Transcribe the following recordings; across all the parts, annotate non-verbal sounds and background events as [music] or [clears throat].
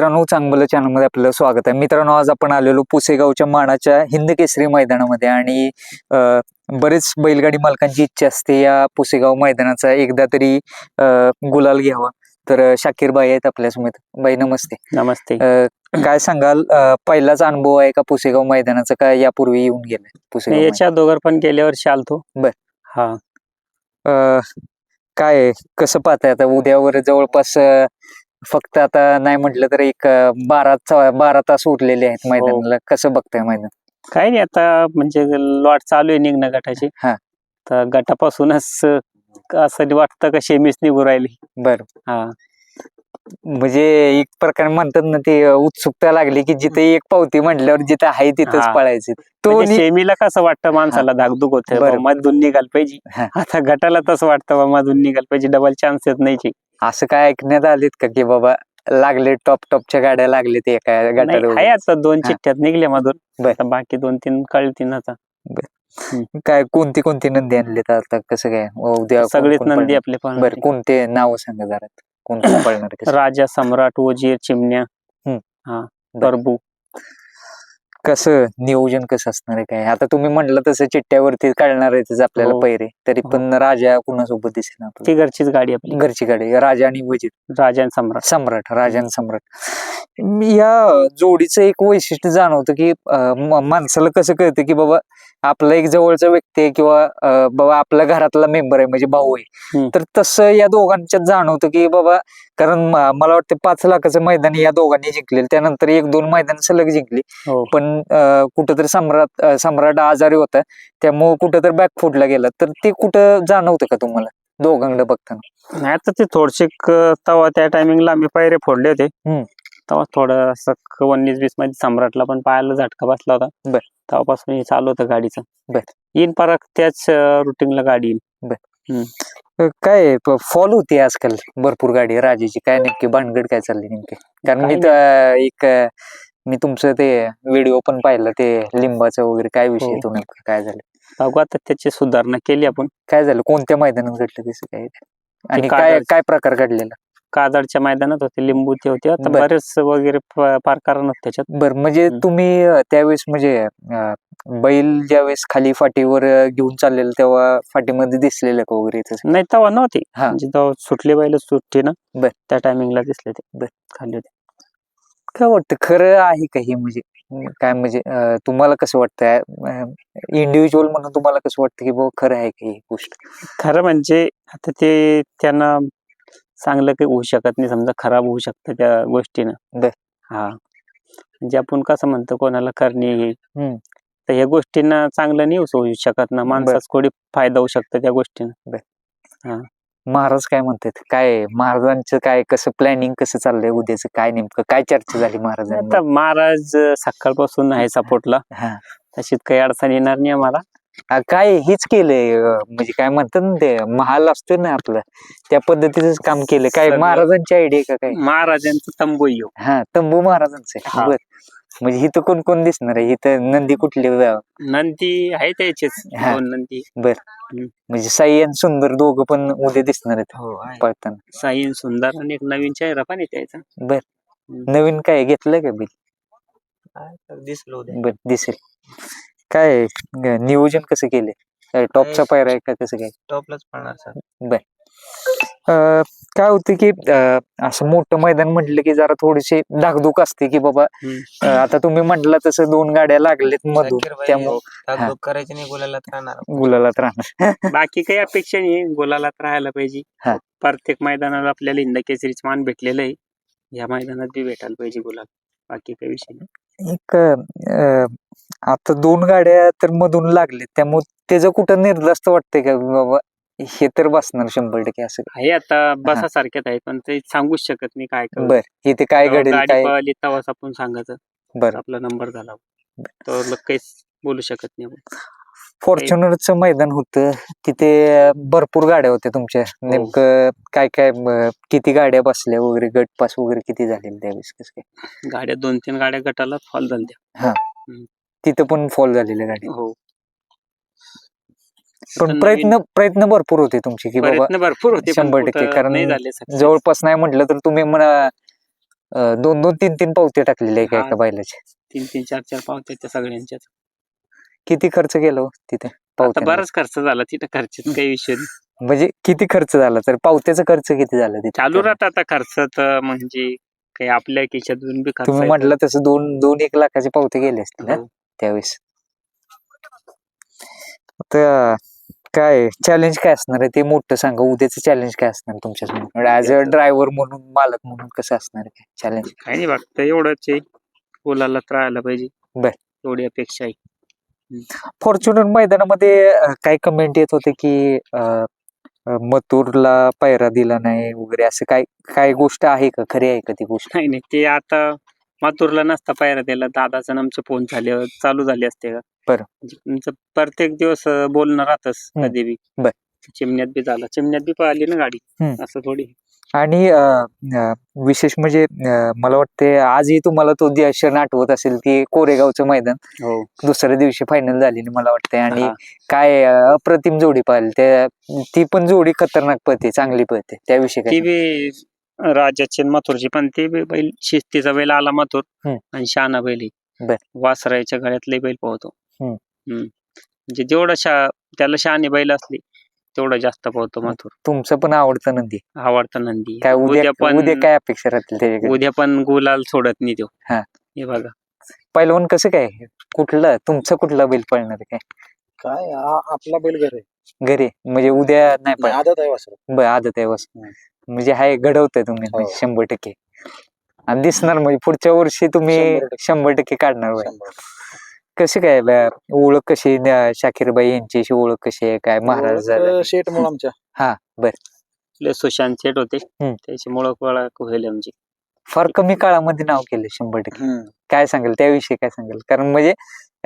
मित्रांनो चांगलं चॅनलमध्ये आपलं स्वागत आहे. मित्रांनो आज आपण आलेलो पुसेगावच्या मानाच्या हिंद केसरी मैदानामध्ये आणि बरेच बैलगाडी मालकांची इच्छा असते या पुसेगाव मैदानाचा एकदा तरी गुलाल घ्यावा. तर शाकीर बाई आहेत आपल्यासमोर बाई नमस्ते. नमस्ते. काय सांगाल पहिलाच अनुभव आहे का पुसेगाव मैदानाचा का यापूर्वी येऊन गेलाय पुसेगाव? याच्या दोघर पण गेल्या वर्षी आलतो बर. हा. अं, काय? कसं पाहताय आता? उद्यावर जवळपास फक्त आता नाही म्हटलं तर एक बारा चा- बारा तास उरलेले आहेत मैदानाला. कसं बघताय मैदान? काही नाही आता म्हणजे लॉट चालू आहे निघणं गटाची. हा. तर गटापासूनच असं वाटतं का शेमीच निघू राहिली. बर. हा. म्हणजे एक प्रकारे म्हणतात ना ते उत्सुकता लागली की जिथे एक पावती म्हटल्यावर जिथे आहे तिथंच हा. पळायचे. तो म्हणजे नि- शेमीला कसं वाटतं माणसाला? धाकधूक होते. बरं. मधून निघाल पाहिजे. हा. आता गटाला तसं वाटतं बा मधून निघाल पाहिजे. डबल चान्स येत नाही. असं काय ऐकण्यात आलेत का की बाबा लागले टॉप टॉपच्या गाड्या एका नाही, गटाला आहे वगैरे? आता दोन. चिठ्ठ्यात निघल्या मधून बर. आता बाकी दोन तीन कळतील आता काय कोणती कोणती नंदी आणलीत आता कसं काय उद्या कोण- सगळेच कोण नंदी पळणार? आपले पण बर कोणते नाव सांगा जरा कोणते पळणार [clears throat] कसं? राजा सम्राट वजीर चिमण्या हम्म. हा बर. प्रभू कसं नियोजन कसं असणार आहे काय? आता तुम्ही म्हटलं तसं चिठ्ठ्यावरती काढणार आहे आपल्याला हो. पैरे. तरी पण राजा कुणासोबत दिसेल आपल्याला ती घरचीच गाडी आपली. घरची गाडी. राजा आणि वजीर. राजा आणि सम्राट. सम्राट. राजा आणि सम्राट. मी या जोडीचं एक वैशिष्ट्य जाणवतं की अं, म- माणसाला कसं कळतं की बाबा आपला एक जवळचा व्यक्ती आहे किंवा अं, बाबा आपल्या घरातला मेंबर आहे म्हणजे भाऊ आहे. हम्म. तर तसं या दोघांच्यात जाणवतं की बाबा कारण मला वाटतं पाच लाखाचं मैदान या दोघांनी जिंकलेलं. त्यानंतर एक दोन मैदान सलग जिंकली. हो. पण कुठंतरी सम्राट सम्राट आजारी होता. त्यामुळे कुठंतरी बॅक फुटला गेला. तर ते कुठं जाणवतं का तुम्हाला दोघांकडे बघताना? नाही आता ते थोडसे तेव्हा त्या टायमिंगला आम्ही पायरे फोडले होते. तेव्हा थोडं असं उन्नीस वीसमध्ये सम्राटला पण पायाला झटका बसला होता. बर. तेव्हापासून हे चालू होतं गाडीचं. बर. येईन परत त्याच रुटीनला गाडी येईल अ, काय फॉल होती आजकाल भरपूर गाडी राजाची काय नेमकी भानगड काय चालली नेमकी? कारण मी तर एक अ, मी तुमचं ते व्हिडिओ पण पाहिलं ते लिंबाचं वगैरे काय विषय हो. तो नेमका? काय झालं? बघू आता त्याची सुधारणा केली आपण. काय झालं? कोणत्या मैदानात घडलं तसं काय आणि काय कागद. काय प्रकार घडलेला? कादडच्या मैदानात होते लिंबूचे होते. आता बर. बरेच वगैरे प- फार कारण त्याच्यात. बर म्हणजे हम्म. तुम्ही अ, त्यावेळेस म्हणजे अ, बैल ज्यावेळेस खाली फाटीवर घेऊन चाललेलं तेव्हा फाटीमध्ये दिसलेलं का वगैरे नाही तेव्हा नव्हते हा. म्हणजे तेव्हा सुटले बैल सुटते ना बर. त्या टायमिंगला दिसले ते बर. खाली होते काय वाटतं खरं आहे का हे म्हणजे अं, काय म्हणजे अं, तुम्हाला कसं वाटतं इंडिव्हिज्युअल म्हणून तुम्हाला कसं वाटतं की बाबा खरं आहे का ही गोष्ट खरं म्हणजे आता ते त्यांना चांगलं काही होऊ शकत नाही समजा खराब होऊ शकतं त्या गोष्टीनं बर. हा म्हणजे आपण कसं म्हणतो कोणाला करणे हे हम्म. तर ह्या गोष्टींना चांगलं नाही होऊ शकत ना. माणसाच थोडी फायदा होऊ शकतो त्या गोष्टीनं. महाराज काय म्हणतात? काय महाराजांचं काय कसं प्लॅनिंग कसं चाललंय उद्याचं? काय नेमकं? काय चर्चा झाली महाराजांनी? आता महाराज सकाळपासून आहे सपोर्टला. हा. तशीच काही अडचण येणार नाही आम्हाला. काय हेच केलंय म्हणजे काय म्हणतात ना ते महाल असतो ना आपलं त्या पद्धतीच काम केलं काय. महाराजांची आयडिया का काय? महाराजांचं तंबू येऊ हा. तंबू महाराजांचं. हा. म्हणजे इथं कोण कोण दिसणार आहे? इथं नंदी कुठले नंदी आहे त्याचेच. हा. दोन नंदी. म्हणजे साई आणि सुंदर दोघं पण उद्या दिसणार आहेत हो पळताना साईन सुंदर आणि एक नवीन चेहरा पण आहे त्याचा. बर. नवीन काय घेतलं का बिल? दिसलो बर दिसेल. काय ग- नियोजन कसं केले टॉपचा पायरा आहे का कसं काय? टॉपलाच पडणार सर. अं, काय होतं की असं मोठं मैदान म्हटलं की जरा थोडीशी धाकधूक असते की बाबा आता तुम्ही म्हटलं तसं दोन गाड्या लागलेत मधून त्यामुळे धाकधूक करायची नाही बोलायलाच राहणार. गुलालात राहणार. [laughs] बाकी काही अपेक्षा नाही गोलालात राहायला पाहिजे. हा. प्रत्येक मैदानात आपल्याला हिंद केसरीच मान भेटलेलं आहे. या मैदानात बी भेटायला पाहिजे गुलाल. बाकी काही विषय नाही. एक अं, आता दोन गाड्या तर मधून लागलेत त्यामुळे त्याचं कुठं निर्धास्त वाटतंय का बाबा? हे तर बसणार शंभर टक्के असं आहे आता बसा सारख्यात आहे पण ते सांगूच शकत नाही काय करू. बर इथे काय जेव्हा घडेल गाडी काय? पळाली तेव्हाच आपण सांगायचं. बर. आपला नंबर झाला. तर काहीच बोलू शकत नाही. आपण. फॉर्च्युनरचं मैदान होतं. तिथे भरपूर गाड्या होत्या तुमच्या. नेमकं काय काय म, किती गाड्या बसल्या वगैरे गट पास वगैरे किती झालेले त्यावेळेस कसं काय? गाड्या दोन तीन गाड्या गटाला फॉल झाल्या. तिथं पण फॉल झालेल्या गाडी हो. पण प्रयत्न प्रयत्न भरपूर होते तुमचे की बाबा भरपूर होते शंभर टक्के, कारण. जवळपास नाही म्हटलं तर तुम्ही म्हणा दोन दोन तीन तीन पावते टाकलेले एका. एका बैलाचे तीन तीन चार चार पावत्या त्या सगळ्यांच्याच किती खर्च केला हो तिथे पावत्यांना? बराच खर्च झाला तिथं खर्चात काही विषय म्हणजे किती खर्च झाला तर पावत्याचा खर्च किती झाला तिथे चालू राहत आता खर्च तर म्हणजे काही आपल्या खिशातून बी खर्च तुम्ही. म्हटलं तसं दोन दोन एक लाखाचे पावते गेले असतील ना हो. त्यावेळेस तर काय चॅलेंज काय असणार आहे? ते मोठं सांगा. उद्याचं चॅलेंज काय असणार तुमच्यासमोर ऍज अ ड्रायव्हर म्हणून मालक म्हणून कसं असणार आहे चॅलेंज काही नाही बघता एवढंच आहे. बोलायला राहायला पाहिजे. बर. एवढी अपेक्षा आहे. फॉर्च्युनर मैदानामध्ये अं, काय कमेंट येत होते की अं, अं, मथुरला पायरा दिला नाही वगैरे असं काय काय गोष्ट आहे का? खरी आहे का ती गोष्ट? नाही नाही ते आता मातूरला नसता पायरा त्याला दादाचं आमचे फोन झाले चालू झाले असते का बरं. म्हणजे तुमचं प्रत्येक दिवस अं, बोलणं राहतच हम्म. कधी बी बर. चिमण्यात बी झाला चिमण्यात बी पळाली ना गाडी हम्म. असं थोडी आणि अं, अं, विशेष म्हणजे अं, मला वाटते आजही तुम्हाला तो क्षण आठवत असेल ती कोरेगावचं मैदान हो दुसऱ्या दिवशी फायनल झालेली मला वाटते आणि हा. काय अं, अप्रतिम जोडी पाहिली त्या ती पण जोडी खतरनाक पळते चांगली पळते त्याविषयी ती काय बी राजाची आणि मथुरची. पण ते बी बैल शिस्तीचा बैल आला मथुर हम्म. आणि शहाणा बैल आहे. बर. वासराच्या गळ्यातले बैल पोहतो. हम्म. म्हणजे जेवढा शा त्याला शहाणे बैल असले तेवढा जास्त पोहतो मथुर. तुमचं पण आवडतं नंदी. आवडता नंदी. काय उद्या पण उद्या काय अपेक्षा राहतील त्याच्याकडे? उद्या पण गुलाल सोडत नाही तो. हा. हे बघा. पहिलवान कसं काय? कुठलं? तुमचं कुठला बैल पळणार आहे काय? काय आपला बैल घर. आहे घरी. म्हणजे उद्या नाही आदत आहे वासर. ब- आदत आहे बस हम्म. म्हणजे हाय घडवतंय तुम्ही हो. शंभर टक्के आणि दिसणार म्हणजे पुढच्या वर्षी तुम्ही शंभर टक्के. शंभर टक्के काढणार बाई. शंभर. कसं काय ब- ओळख कशी न- शाकीरबाई यांच्याशी ओळख कशी आहे काय महाराज ओळख शेठ म्हणून आमच्या आपले सुशांत सेठ होते हम्म. त्याच्यामुळं ओळख होईल आमची फार कमी काळामध्ये नाव केलं शंभर टक्के. काय सांगेल त्याविषयी काय सांगेल कारण म्हणजे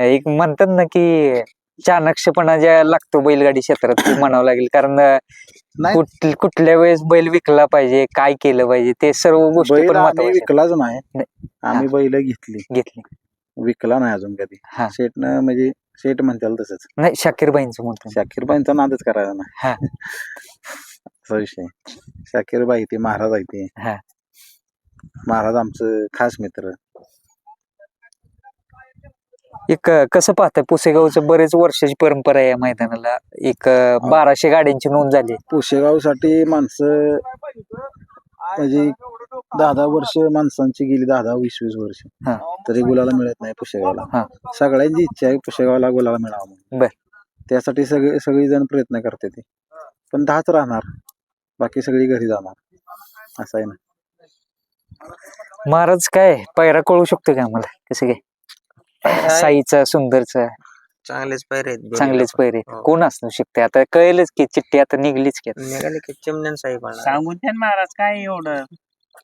एक म्हणतात ना की चाणक्षपणा ज्या लागतो बैलगाडी क्षेत्रात ते म्हणावं लागेल कारण नाही. कुठ- कुठल्या वेळेस बैल विकला पाहिजे काय केलं पाहिजे ते सर्व गोष्टी बैल पण आम्ही महत्त्वाच्या विकलाच नाही. आम्ही बैल घेतली घेतली विकला नाही अजून कधी हा. शेठनं म्हणजे शेठ म्हणताल तसंच नाही शाकीरबाईंचं म्हणतो मी. शाकीरबाईंचा नादच करायचा ना हा. असा विषय शाकीरबाई ते महाराज आहे ते हा. महाराज आमचं खास मित्र एक अं, कसं पाहताय पुसेगावचं बरेच वर्षाची परंपरा आहे या मैदानाला. एक अं, बाराशे गाड्यांची नोंद झाली. पुशेगावसाठी माणसं म्हणजे दहा दहा वर्ष माणसांची गेली दहा दहा वीस वीस वर्ष. हा. तरी गुलाला मिळत नाही पुशेगावला हा. सगळ्यांची इच्छा आहे पुशेगावला गुलाला मिळावा म्हणून. बर. त्यासाठी सगळे सगळी जण प्रयत्न करते ते. पण दहाच राहणार. बाकी सगळी घरी जाणार. असं आहे ना. महाराज काय पायरा कळू शकतो का आम्हाला? कसं काय? साईचा सुंदरचा चांगलेच पैरे आहेत चांगलेच पण. पैरे हो. कोण असू शकते आता कळेलच की चिठ्ठी आता निघलीच की. निघाले की चिमण्यान साई पडणार सांगून द्या ना महाराज काय एवढं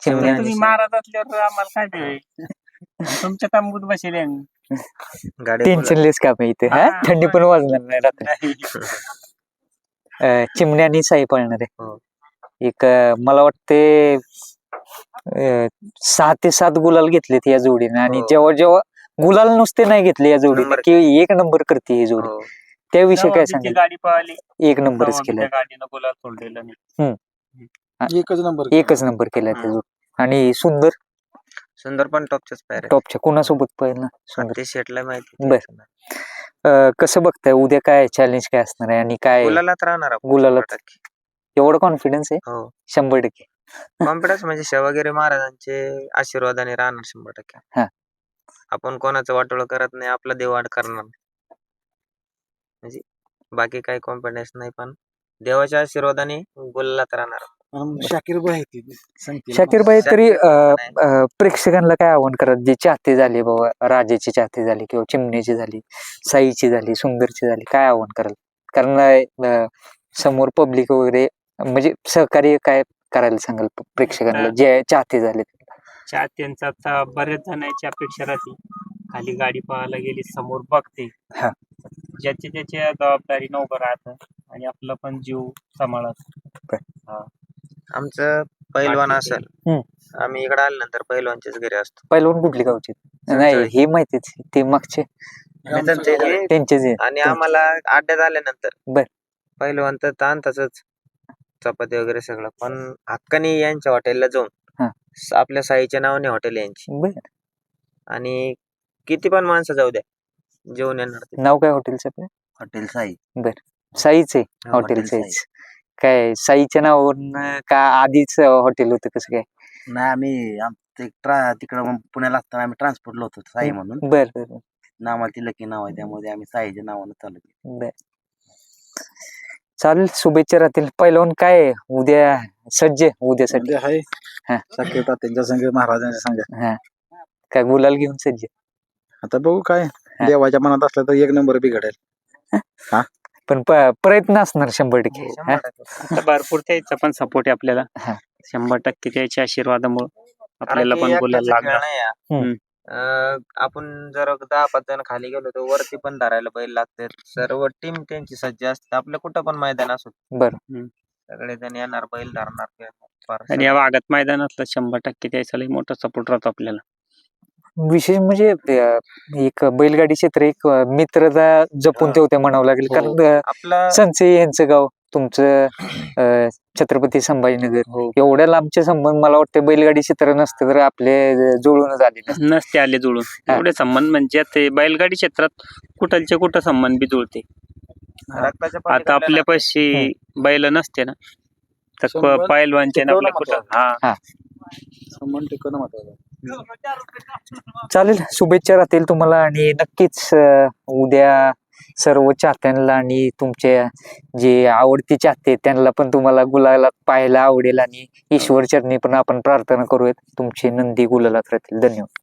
चिमण्या तुम्ही महाराज असल्यावर आम्हाला काय तुमच्या तांबूत बसेल आहे आम्ही. गाडी टेन्शन लेस का इथे हा हा, थंडी पण वाजणार नाही रात्री नाही. अं, चिमण्यानी साई पळणार आहे हो. एक अं, मला वाटते अं, सहा ते सात गुलाल घेतलेत या जोडीने आणि हो. जेव्हा जेव्हा गुलाल नुसते नाही घेतले या जोडीने नंबर की एक नंबर करते ही जोडी. हो. त्याविषयी तेव्हा काय ती सांगेल? गाडी पळाली एक नंबरच केलाय. गाडीनं गुलाल सोडलेला नाही एकच नंबर एकच नंबर केलाय त्या हम्म. जोडी आणि सुंदर? सुंदर पण टॉपच्याच पैरे टॉपच्या. कोणासोबत पाहिजे ना? सुंदर. ते शेटला माहिती बर. अं, कसं बघताय? उद्या काय चॅलेंज काय असणार आहे? आणि काय? गुलालात राहणार आपण गुलालात. शंभर टक्के. एवढं कॉन्फिडन्स आहे? हो. शंभर टक्के. कॉन्फिडन्स म्हणजे शिवगिरी महाराजांचे आशीर्वादाने राहणार शंभर टक्के. हा. आपण कोणाचं वाटोळ करत नाही आपला देवाड करणार म्हणजे बाकी काही कॉन्फिडन्स नाही पण देवाच्या आशीर्वादाने गुलालात राहणार. शाकीर भाई तरी अं. अं, प्रेक्षकांना काय आव्हान करत? जे चाहते झाले बाबा राजाची चाहते झाली किंवा चिमण्याची झाली साईची झाली सुंदरची झाली काय आव्हान कराल कारण अं, समोर पब्लिक वगैरे म्हणजे सहकार्य काय करायला सांगाल प्रेक्षकांना. जे चाहते झाले चाहत्यांचा आता बऱ्याच जणांची अपेक्षा राहते खाली गाडी पळायला गेली समोर बघते हा. ज्याची त्याची जबाबदारी उभं राहतं आणि आपलं पण जीव सांभाळत आमचं पैलवान बाकी असेल हम्म. आम्ही इकडे आल्यानंतर पैलवानच्याच घरी असतो पहिलवान कुठली गावची नाही. हे माहितीच ते मागचे आणि त्यांचे त्यांचेच आहे. आणि आम्हाला अड्ड्यात आल्यानंतर बर. पैलवान तर ताणताच चपाती वगैरे सगळं पण हक्कानी यांच्या हॉटेलला. जाऊन स- आपल्या साईच्या नावाने हॉटेल यांची. बर. आणि किती पण माणसं जाऊ द्या जेवण येणार ते. नाव काय हॉटेलचं आपलं? हॉटेल साई. साईच आहे हा, हॉटेल हॉटेलच काय साईच्या नावावरून का आधीच हॉटेल होतं कसं काय? नाही आम्ही आमचं एक ट्रा तिकडं पुण्याला असताना आम्ही ट्रान्सपोर्टला होतो साई म्हणून. बर बर बर, नावाला ती लकी नाव आहे त्यामध्ये आम्ही साईच्या नावानं चालू केलं. बर. चालेल शुभेच्छा राहतील. पहिलवान काय आहे? उद्या सज्ज आहे उद्यासाठी. म्हणजे हा. आहे शक्यता त्यांच्या संघ महाराजांच्या संघ हा. काय गुलाल घेऊन सज्ज? आता बघू काय. देवाच्या मनात असलं तर एक नंबर बी घडेल पण प- प्रयत्न असणार शंभर टक्के. हा? आता भरपूर त्याचा पण सपोर्ट आहे आपल्याला. हा. शंभर टक्के त्याच्या आशीर्वादामुळे आपल्याला की पण बोलायला लागणार. हा. हम्म. अं, आपण जर दहा पाच जण खाली गेलो तर वरती पण धरायला बैल लागते सर्व टीम त्यांची सज्ज असते आपलं कुठं पण मैदान असो बरं. हम्म. सगळे जण येणार बैल धरणार आणि या भागात मैदानातलं शंभर टक्के त्याचा लई मोठा सपोर्ट राहतो आपल्याला विशेष म्हणजे अं, एक बैलगाडी क्षेत्र एक अं, मित्रता जपून हा. ठेवते म्हणावं लागेल हो. कारण अं, आपला संचे यांचं गाव तुमचं अं, छत्रपती संभाजीनगर. हो. एवढ्या लांबचे संबंध मला वाटतं बैलगाडी क्षेत्र नसते तर आपले जुळून आले नसते. नसते आले जुळून. हा. एवढे संबंध म्हणजे ते बैलगाडी क्षेत्रात कुठलचे कुठं संबंध बी जुळते? रक्ताच्या आता आपल्या पाशी बैल नसते ना. तर संबंध पैलवानचे ना टिकवणं आपलं कुठं हा. संबंध टिकवणं महत्वाचं चालेल शुभेच्छा राहतील तुम्हाला आणि नक्कीच अं, उद्या सर्व चाहत्यांना आणि तुमच्या जे आवडते चाहते त्यांना पण तुम्हाला गुलाला पाहायला आवडेल आणि ईश्वर चरणी पण आपण प्रार्थना करूयात. तुमचे नंदी गुलालात राहतील धन्यवाद.